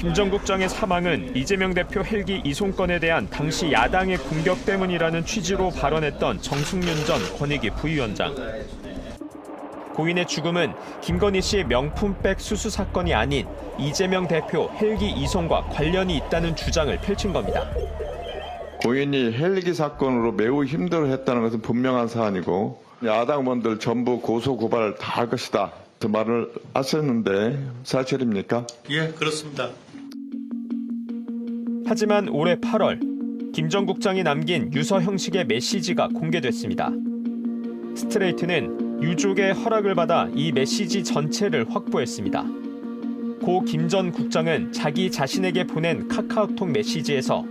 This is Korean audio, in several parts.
김전 국장의 사망은 이재명 대표 헬기 이송건에 대한 당시 야당의 공격 때문이라는 취지로 발언했던 정승윤 전 권익위 부위원장. 고인의 죽음은 김건희 씨 명품백 수수 사건이 아닌 이재명 대표 헬기 이송과 관련이 있다는 주장을 펼친 겁니다. 고인이 헬기 사건으로 매우 힘들어했다는 것은 분명한 사안이고 야당 의원들 전부 고소 고발 다 할 것이다. 그 말을 하셨는데 사실입니까? 예, 그렇습니다. 하지만 올해 8월 김 전 국장이 남긴 유서 형식의 메시지가 공개됐습니다. 스트레이트는 유족의 허락을 받아 이 메시지 전체를 확보했습니다. 고 김 전 국장은 자기 자신에게 보낸 카카오톡 메시지에서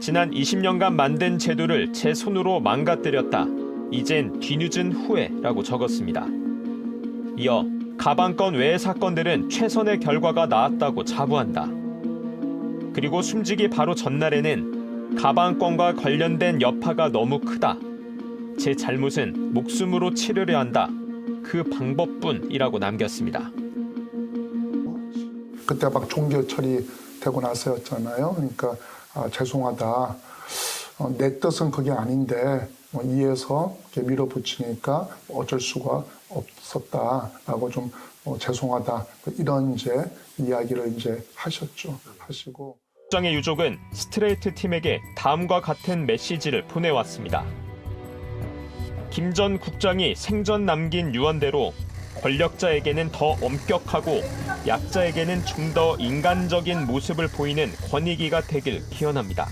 지난 20년간 만든 제도를 제 손으로 망가뜨렸다. 이젠 뒤늦은 후회라고 적었습니다. 이어 가방건 외의 사건들은 최선의 결과가 나왔다고 자부한다. 그리고 숨지기 바로 전날에는 가방건과 관련된 여파가 너무 크다. 제 잘못은 목숨으로 치르려 한다. 그 방법뿐이라고 남겼습니다. 그때 막 종교 처리되고 나서였잖아요. 그러니까 아, 죄송하다. 어, 내 뜻은 그게 아닌데 뭐 이해해서 이렇게 밀어붙이니까 어쩔 수가 없었다라고 좀 어, 죄송하다 이런 이제 이야기를 이제 하셨죠. 하시고. 국장의 유족은 스트레이트 팀에게 다음과 같은 메시지를 보내왔습니다. 김 전 국장이 생전 남긴 유언대로 권력자에게는 더 엄격하고 약자에게는 좀 더 인간적인 모습을 보이는 권익위가 되길 기원합니다.